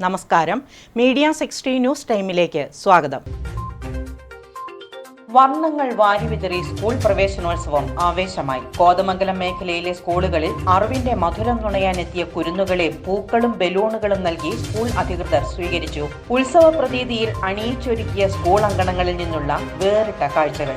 നമസ്കാരം. Media sixty news ടൈമിലേക്ക് സ്വാഗതം. വർണങ്ങൾ വാരിവിതറി സ്കൂൾ പ്രവേശനോത്സവം ആവേശമായി. കോതമംഗലം മേഖലയിലെ സ്കൂളുകളിൽ അറിവിന്റെ മധുരം നുണയാനെത്തിയ കുരുന്നുകളെ പൂക്കളും ബലൂണുകളും നൽകി സ്കൂൾ അധികൃതർ സ്വീകരിച്ചു. ഉത്സവ പ്രതീതിയിൽ അണിയിച്ചൊരുക്കിയ സ്കൂൾ അങ്കണങ്ങളിൽ നിന്നുള്ള വേറിട്ട കാഴ്ചകൾ.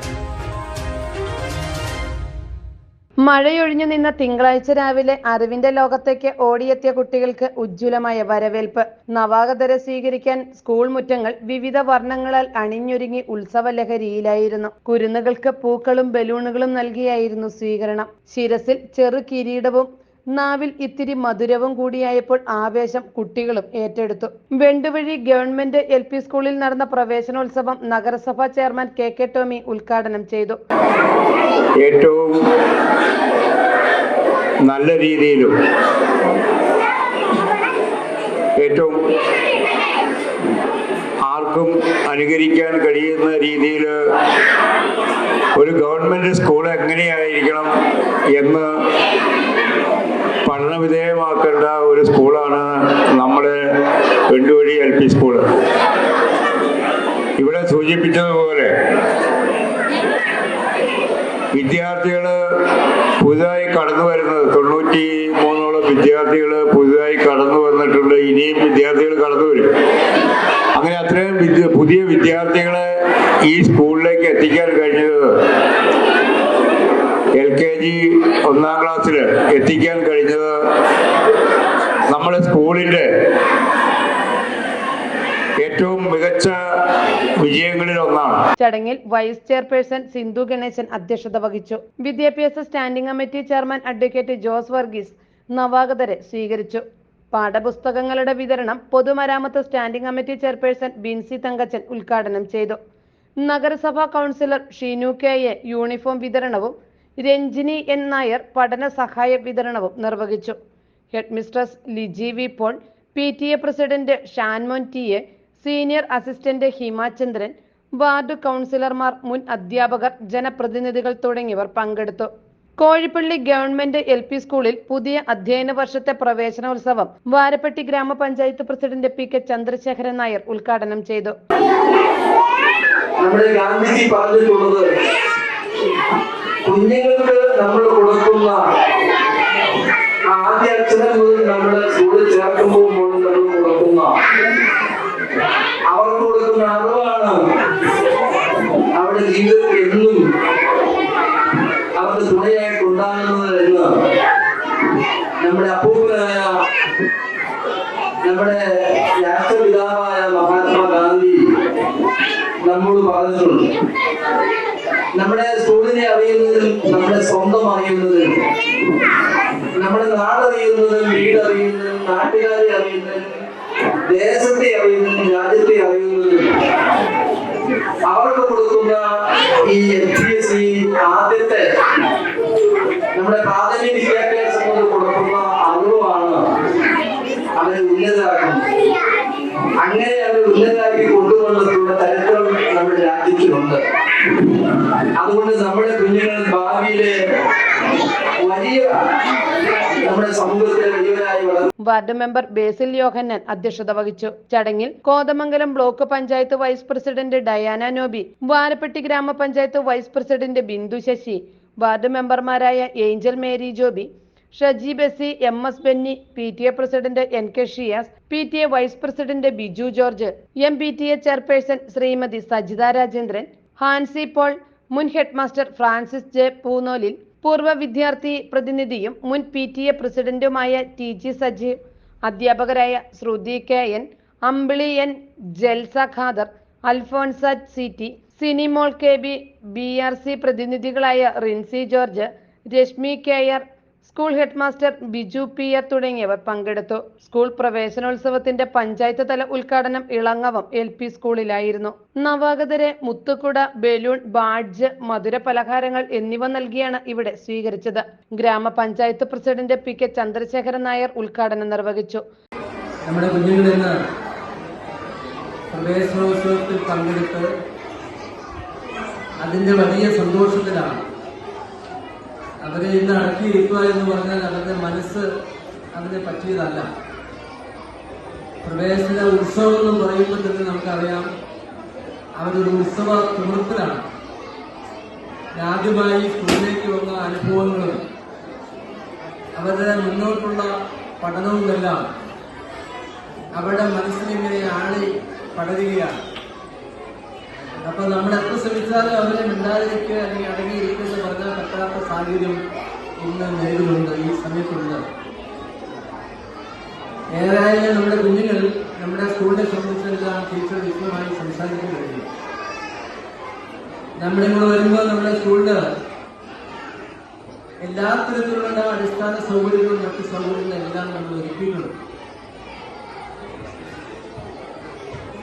മഴയൊഴിഞ്ഞു നിന്ന തിങ്കളാഴ്ച രാവിലെ അറിവിന്റെ ലോകത്തേക്ക് ഓടിയെത്തിയ കുട്ടികൾക്ക് ഉജ്ജ്വലമായ വരവേൽപ്പ്. നവാഗതരെ സ്വീകരിക്കാൻ സ്കൂൾ മുറ്റങ്ങൾ വിവിധ വർണങ്ങളാൽ അണിഞ്ഞൊരുങ്ങി ഉത്സവ ലഹരിയിലായിരുന്നു. കുരുന്നുകൾക്ക് പൂക്കളും ബലൂണുകളും നൽകിയായിരുന്നു സ്വീകരണം. ശിരസിൽ ചെറു കിരീടവും നാവിൽ ഇത്തിരി മധുരവും കൂടിയായപ്പോൾ ആവേശം കുട്ടികളും ഏറ്റെടുത്തു. വെണ്ടുവഴി ഗവൺമെന്റ് എൽ പി സ്കൂളിൽ നടന്ന പ്രവേശനോത്സവം നഗരസഭാ ചെയർമാൻ കെ കെ ടോമി ഉദ്ഘാടനം ചെയ്തു. ഏറ്റവും നല്ല രീതിയിലും ഏറ്റവും ആർക്കും അനുകരിക്കാൻ കഴിയുന്ന രീതിയിൽ ഒരു ഗവൺമെന്റ് സ്കൂൾ എങ്ങനെയായിരിക്കണം എന്ന് പഠനവിധേയമാക്കേണ്ട ഒരു സ്കൂളാണ് നമ്മുടെ വെണ്ടുവഴി എൽ പി സ്കൂൾ. ഇവിടെ സൂചിപ്പിച്ചതുപോലെ വിദ്യാർത്ഥികൾ പുതുതായി കടന്നു വരുന്നത് തൊണ്ണൂറ്റി മൂന്നോളം വിദ്യാർത്ഥികൾ പുതുതായി കടന്നു വന്നിട്ടുണ്ട് ഇനിയും വിദ്യാർത്ഥികൾ കടന്നു വരും. അങ്ങനെ അത്രയും പുതിയ വിദ്യാർത്ഥികളെ ഈ സ്കൂളിലേക്ക് എത്തിക്കാൻ കഴിഞ്ഞത് എൽ കെ ജി ഒന്നാം ക്ലാസ്സിൽ എത്തിക്കാൻ കഴിഞ്ഞത് നമ്മുടെ സ്കൂളിന്റെ ഏറ്റവും മികച്ച വിജയങ്ങളിൽ ഒന്നാണ്. ചടങ്ങിൽ വൈസ് ചെയർപേഴ്സൺ സിന്ധു ഗണേശൻ അധ്യക്ഷത വഹിച്ചു. വിദ്യാഭ്യാസ standing committee chairman advocate Jose Varghese നവാഗതരെ സ്വീകരിച്ചു. പാഠപുസ്തകങ്ങളുടെ വിതരണം പൊതുമരാമത്ത് standing committee chairperson Binsy Thankachan ഉദ്ഘാടനം ചെയ്തു. നഗരസഭാ councillor Sheenu K A uniform വിതരണവും രഞ്ജിനി എൻ നായർ പഠന സഹായ വിതരണവും നിർവഹിച്ചു. Headmistress Liji V Paul P T A president Shanmon T A senior assistant Himachandran ward കൗൺസിലർമാർ മുൻ അധ്യാപകർ ജനപ്രതിനിധികൾ തുടങ്ങിയവർ പങ്കെടുത്തു. കോഴിപ്പള്ളി ഗവൺമെന്റ് എൽ പി സ്കൂളിൽ പുതിയ അധ്യയന വർഷത്തെ പ്രവേശനോത്സവം വാരപ്പെട്ടി ഗ്രാമപഞ്ചായത്ത് president P K Chandrasekharan Nair ഉദ്ഘാടനം ചെയ്തു. നമ്മുടെ കുഞ്ഞുങ്ങൾക്ക് നമ്മൾ കൊടുക്കുന്ന ആദ്യ അക്ഷരം മുതൽ നമ്മൾ സ്കൂളിൽ ചേർക്കുമ്പോൾ പോലും നമ്മൾ കൊടുക്കുന്ന. അവർക്ക് കൊടുക്കുന്ന അറിവാണ്. അവരുടെ ജീവിതത്തിൽ എന്നും അവർക്ക് തുണയായിട്ട് ഉണ്ടാകുന്നത് എന്ന്. നമ്മുടെ അപ്പൂപ്പനായ നമ്മുടെ രാഷ്ട്രപിതാവായ മഹാത്മാഗാന്ധി നമ്മോട് പറഞ്ഞിട്ടുണ്ട്. നമ്മുടെ സ്കൂളിനെ അറിയുന്നതിനും നമ്മുടെ സ്വന്തം അറിയുന്നതിനും നമ്മുടെ നാടറിയുന്നതിനും വീടറിയുന്നതിനും നാട്ടുകാരെ അറിയുന്നതിനും ദേശത്തെ അറിയുന്നതിനും രാജ്യത്തെ അറിയുന്നതിനും അവർക്ക് കൊടുക്കുന്ന ഈ എം പി എസ് സി ആദ്യത്തെ നമ്മുടെ പ്രാഥമിക വിദ്യാഭ്യാസം കൊണ്ട് കൊടുക്കുന്ന അറിവാണ് അവരെ ഉന്നതരാക്കുന്നത് അങ്ങനെ അവർ ഉന്നതരാക്കി ചരിത്രം രാജ്യത്തിലുണ്ട് അതുകൊണ്ട് നമ്മുടെ കുഞ്ഞുങ്ങൾ ഭാവിയിലെ വലിയ നമ്മുടെ സമൂഹത്തിലെ വാർഡ് മെമ്പർ ബേസിൽ യോഹന്നൻ അധ്യക്ഷത വഹിച്ചു. ചടങ്ങിൽ Kothamangalam block panchayat vice president Diana Noby Varappetty Gramapanchayat vice president Bindu Sasi ward മെമ്പർമാരായ Angel Mary Joby Shaji Besy M S Benny P T A president N K Shiyas P T A vice president Biju George M P T A chairperson Shrimati Sajitha Rajendran Hansi Paul മുൻ headmaster Francis J Poonolil പൂർവ വിദ്യാർത്ഥി പ്രതിനിധിയും മുൻ P T A പ്രസിഡന്റുമായ T G Sajeev അധ്യാപകരായ Shruthi K N Ambili N Jalsa Khader Alphonsa C T Sinimol K B B R C പ്രതിനിധികളായ Rincy George Reshmi K R school headmaster Biju P A തുടങ്ങിയവർ പങ്കെടുത്തു. School പ്രവേശനോത്സവത്തിന്റെ panchayat തല ഉദ്ഘാടനം Elangavam L P സ്കൂളിലായിരുന്നു. നവാഗതരെ മുത്തുക്കുട balloon badge മധുര പലഹാരങ്ങൾ എന്നിവ നൽകിയാണ് ഇവിടെ സ്വീകരിച്ചത്. ഗ്രാമപഞ്ചായത്ത് president P K Chandrasekharan Nair ഉദ്ഘാടനം നിർവഹിച്ചു. നമ്മുടെ കുഞ്ഞുങ്ങളിൽ നിന്ന് പ്രവേശനോത്സവത്തിൽ പങ്കെടുത്ത് അതിന്റെ വലിയ സന്തോഷത്തിലാണ് അവരെ ഇന്ന് അടക്കിയിരുത്തുക എന്ന് പറഞ്ഞാൽ അവരുടെ മനസ്സ് അതിനെ പറ്റിയതല്ല. പ്രവേശന ഉത്സവം എന്ന് പറയുമ്പോൾ തന്നെ നമുക്കറിയാം അവരൊരു ഉത്സവ തിമിർപ്പിലാണ് ആദ്യമായി സ്കൂളിലേക്ക് വന്ന അനുഭവങ്ങളും അവരുടെ മുന്നോട്ടുള്ള പഠനവുമെല്ലാം അവരുടെ മനസ്സിലിങ്ങനെ ആളി പടരുകയാണ്. അപ്പൊ നമ്മൾ എത്ര ശ്രമിച്ചാലും അവരെ മിണ്ടാതിരിക്കുക അല്ലെങ്കിൽ അടങ്ങിയിരിക്കുക പറഞ്ഞാൽ പറ്റാത്ത സാഹചര്യം ഇന്ന് നിലവിലുണ്ട് ഈ സമയത്തുണ്ട് ഏതായാലും നമ്മുടെ കുഞ്ഞുങ്ങൾ നമ്മുടെ സ്കൂളിനെ സംബന്ധിച്ചെല്ലാം ടീച്ചർ വിശദമായി സംസാരിക്കാൻ കഴിയും. നമ്മളിവിടെ വരുമ്പോൾ നമ്മുടെ സ്കൂളിൽ എല്ലാ തരത്തിലുള്ള അടിസ്ഥാന സൗകര്യങ്ങളും മറ്റു സൗകര്യങ്ങളും എല്ലാം നമ്മൾ ഒരുക്കിയിട്ടുണ്ട്.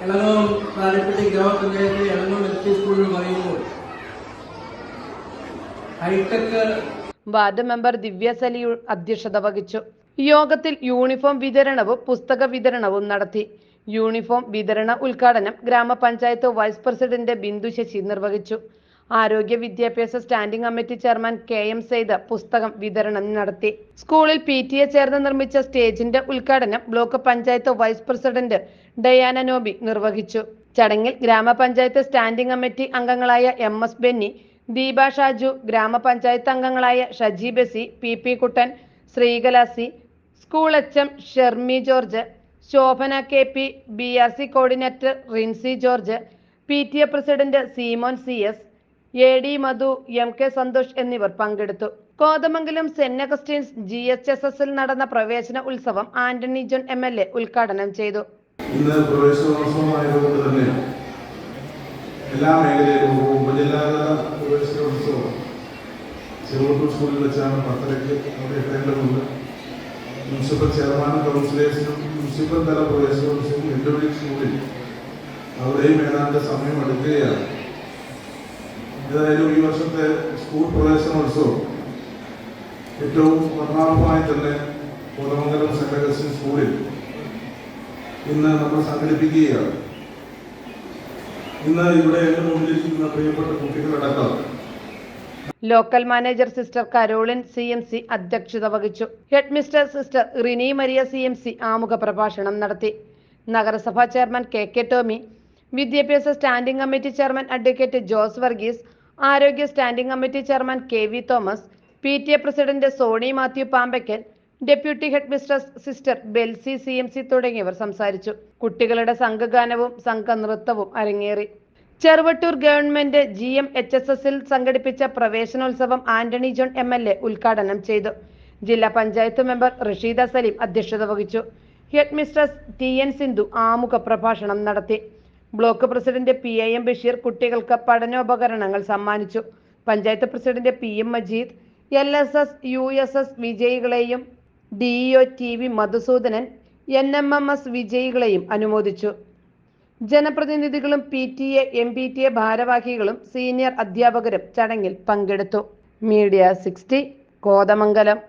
എളങ്ങോം പാലപ്പെട്ടി ഗ്രാമപഞ്ചായത്തിലെ എളങ്ങോം എൽ പി സ്കൂളിൽ പറയുമ്പോൾ ഹൈടെക് വാർഡ് മെമ്പർ ദിവ്യസലി അധ്യക്ഷത വഹിച്ചു. യോഗത്തിൽ യൂണിഫോം വിതരണവും പുസ്തക വിതരണവും നടത്തി. യൂണിഫോം വിതരണ ഉദ്ഘാടനം ഗ്രാമപഞ്ചായത്ത് വൈസ് പ്രസിഡന്റ് ബിന്ദു ശശി നിർവഹിച്ചു. ആരോഗ്യ വിദ്യാഭ്യാസ standing committee chairman K M Sayed പുസ്തകം വിതരണം നടത്തി. സ്കൂളിൽ പി ടി എ ചേർന്ന് നിർമ്മിച്ച സ്റ്റേജിന്റെ ഉദ്ഘാടനം block panchayat vice president Diana Noby നിർവഹിച്ചു. ചടങ്ങിൽ ഗ്രാമപഞ്ചായത്ത് സ്റ്റാൻഡിംഗ് കമ്മിറ്റി അംഗങ്ങളായ എം എസ് ബെന്നി ദീപ ഷാജു ഗ്രാമപഞ്ചായത്ത് അംഗങ്ങളായ Shaji ബസി P P Kuttan Sreekalasi school H M Shermi George Shobhana K P B R C coordinator Rincy George P T A president Seemon C S A D Madhu M K Santhosh എന്നിവർ പങ്കെടുത്തു. Kothamangalam saint Augustine's G H S എസിൽ നടന്ന പ്രവേശന ഉത്സവം Antony John M L A ഉദ്ഘാടനം ചെയ്തു. ഇന്ന് പ്രവേശനോത്സവമായതുകൊണ്ട് തന്നെ എല്ലാ മേഖലയിലും ഉപജില്ലാതല പ്രവേശനോത്സവം ചെറുപ്പ് സ്കൂളിൽ വെച്ചാണ് പത്തരയ്ക്ക് അവിടെ എത്തേണ്ടതുണ്ട്. മുനിസിപ്പൽ ചെയർമാൻ കൗൺസിലേഴ്സിനും മുനിസിപ്പൽ തല പ്രവേശനോത്സവം വെല്ലുവിളി സ്കൂളിൽ അവിടെയും ഏതാണ്ട് സമയം എടുക്കുകയാണ് ഏതായാലും ഈ വർഷത്തെ സ്കൂൾ പ്രവേശനോത്സവം ഏറ്റവും വർണാഭമായി തന്നെ കോതമംഗലം സെന്റ് അഗസ്റ്റിൻ സ്കൂളിൽ ഇന്ന് നമ്മൾ സംഘടിപ്പിക്കുകയാണ്. ഇന്ന് ഇവിടെ എന്റെ മുന്നിലിരിക്കുന്ന പ്രിയപ്പെട്ട കുട്ടികളടക്കം. Local manager sister Caroline C M C അധ്യക്ഷത വഹിച്ചു. Head mister sister Rini Maria C M C ആമുഖ പ്രഭാഷണം നടത്തി. നഗരസഭാ ചെയർമാൻ കെ കെ ടോമി വിദ്യാഭ്യാസ standing committee chairman advocate Jose Varghese ആരോഗ്യ standing committee chairman K V Thomas P T A president Sony Mathew Pampackal deputy headmistress sister Belsy C M C തുടങ്ങിയവർ സംസാരിച്ചു. കുട്ടികളുടെ സംഘഗാനവും സംഘനൃത്തവും അരങ്ങേറി. Cheruvattoor government G M H S എസിൽ സംഘടിപ്പിച്ച പ്രവേശനോത്സവം Antony John M L A ഉദ്ഘാടനം ചെയ്തു. ജില്ലാ പഞ്ചായത്ത് മെമ്പർ റഷീദ സലീം അധ്യക്ഷത വഹിച്ചു. Headmistress T N Sindhu ആമുഖ പ്രഭാഷണം നടത്തി. Block president P A M Basheer കുട്ടികൾക്ക് പഠനോപകരണങ്ങൾ സമ്മാനിച്ചു. Panchayat president P M Majeed L S S U S S വിജയികളെയും D O T V Madhusoodanan N M M S വിജയികളെയും അനുമോദിച്ചു. ജനപ്രതിനിധികളും P T A M P T A ഭാരവാഹികളും senior അധ്യാപകരും ചടങ്ങിൽ പങ്കെടുത്തു. Media sixty Kothamangalam.